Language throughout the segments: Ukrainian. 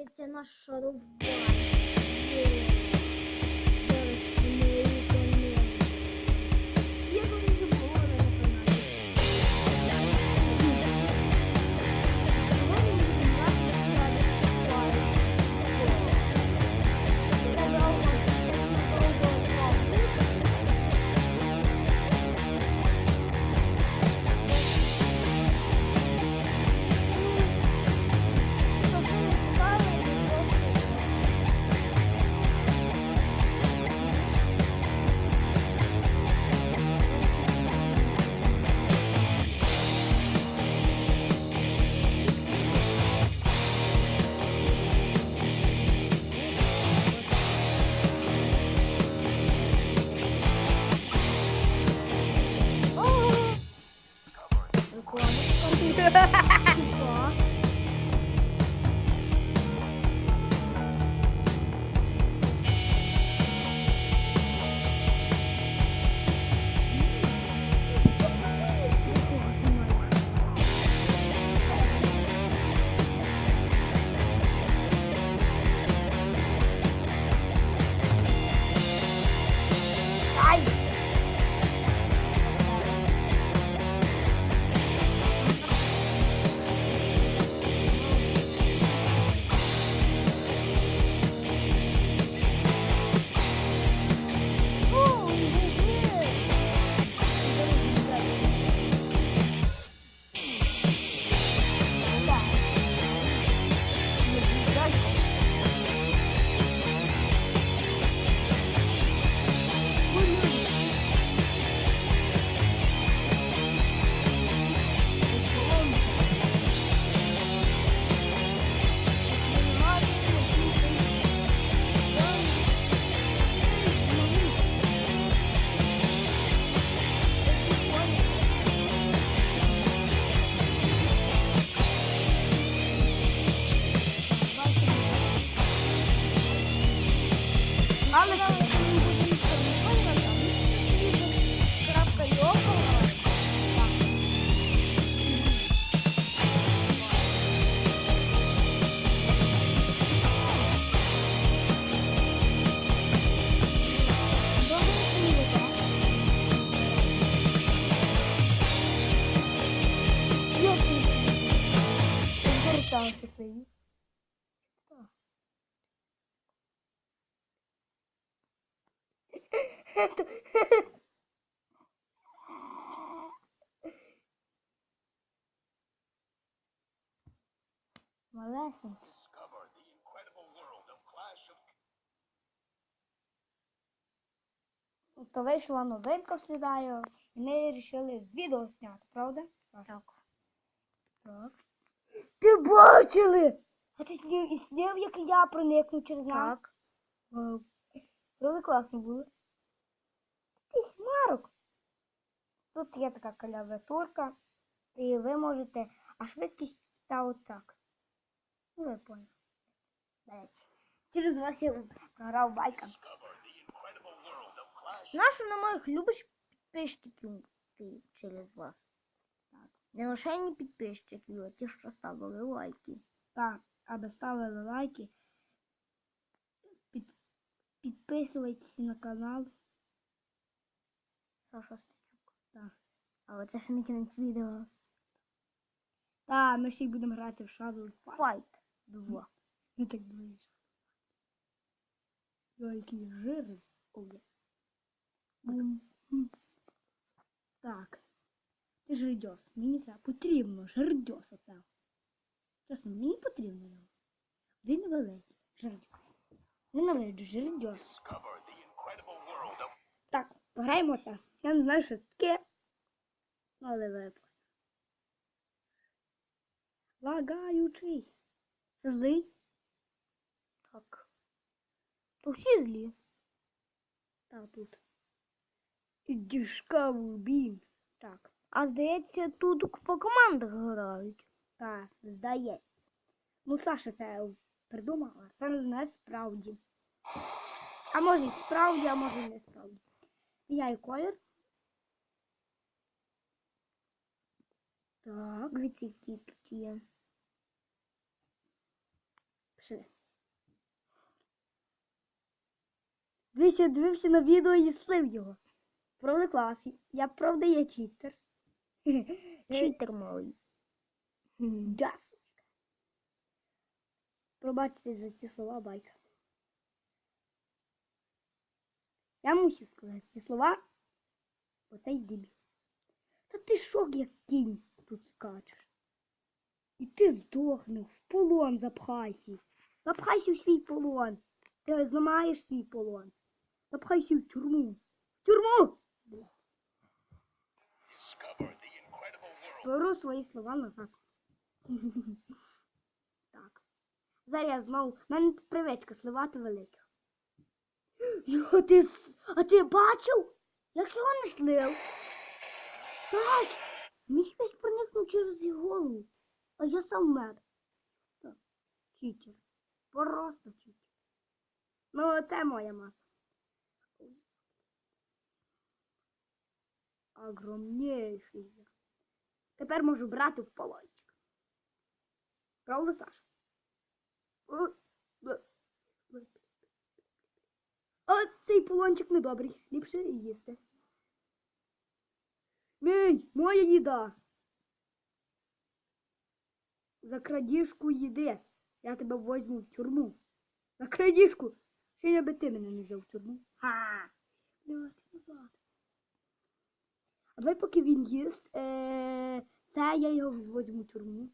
дивиться наш шаруван. Малесенький. Discover the incredible world of Clash of То вийшла новинка в слідаю, і ми вирішили відео зняти, правда? Так. Так. Ти бачили? А ти і сніг, як я проникну через нас? Так. Дуже класно було. Ти смарок. Тут є така клавіатурка, і ви можете, а швидкість та отак. Ну, поняли. Блять. Через вас я програв байка. Нашу на моїх любиш підписчиків ти через вас. Так. Не лише не підписчиків, а ті, що ставили лайки. Так, аби ставили лайки. Під, підписуйтесь на канал. Саша Стецюк. Так. Але це ще не кінець відео. Так, ми ще й будемо грати в Shadow Fight 2. Ну так ближче. Ой, який жирний. Ой. М, м. Так. Жердьос. Мені це потрібно. Жердьос оце. Чесно, мені потрібно його. Він великий. Жердьос. Ненавиджу жердьос. Так, пограємо це. Я не знаю, що це таке. Але ви. Лагаючий. Це Злий? Так. То всі злі. Так, тут. Discover Beam. Так. А здається, тут по командах грають. Так, здається. Ну, Саша це придумала. Це не справді. А може і справді, а може і не справді. Міняю колір. Так, дивіться, які тут є. побачили. Дивися, дивився на відео і слив його. Правда клас. Я правда є читер. Читер малий. Да. Пробачте за ці слова, байка. Я мушу сказати ці слова. Оцей дебіл. Та ти що, як кінь тут скачеш? І ти здохнеш, в полон запхайся. Запхайся в свій полон. Ти зламаєш свій полон. Запхайся в тюрму. В тюрму! Discover the incredible world. Беру свої слова назад. Так. Зараз я знову. У мене привичка сливати великих. Йо, ти, а ти бачив? Як його не слив? Саш, міг весь проникнув через його голову. А я сам мер. Так, читер. Просто читер. Ну, це моя маса. Огромнейший. Тепер можу брати в полончик. Правда, Саша? О, цей полончик недобрий. Ліпше їсти. Мій, моя їда. За крадіжку їди. Я тебе возьму в тюрму. За крадіжку. Ще я би ти мене не взяв в тюрму. Ха! Блядь, назад. А давай поки він їсть, е, це я його возьму в тюрму.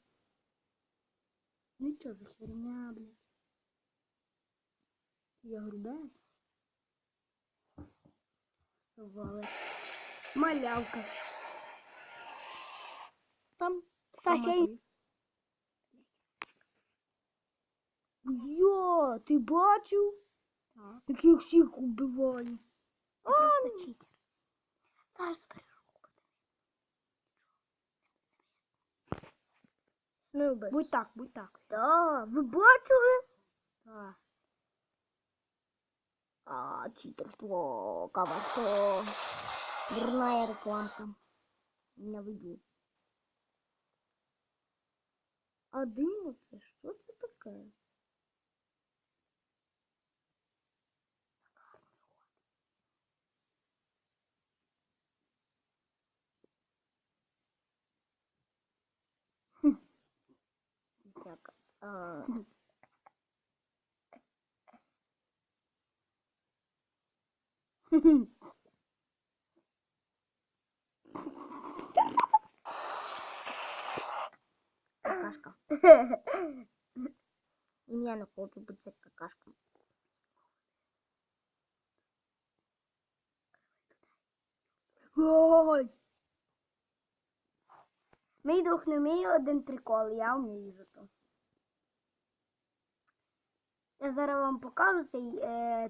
Ну що за херня, блядь? Я грубе. Вали. Малявка. Там Саша, Саша. Йо, ти бачив? Так. Яких всіх убиваю. Просто читер. Ну, би. Будь так, будь так. Да, ви бачили? Так. А, читерство, каварство. Дурная рекламка. Не вийду. А димо це що це таке? Так, а, какашка. Я не хочу бути какашка. Ой. Мій друг не вміє один прикол, я вмію зато. Я зараз вам покажу цей, е,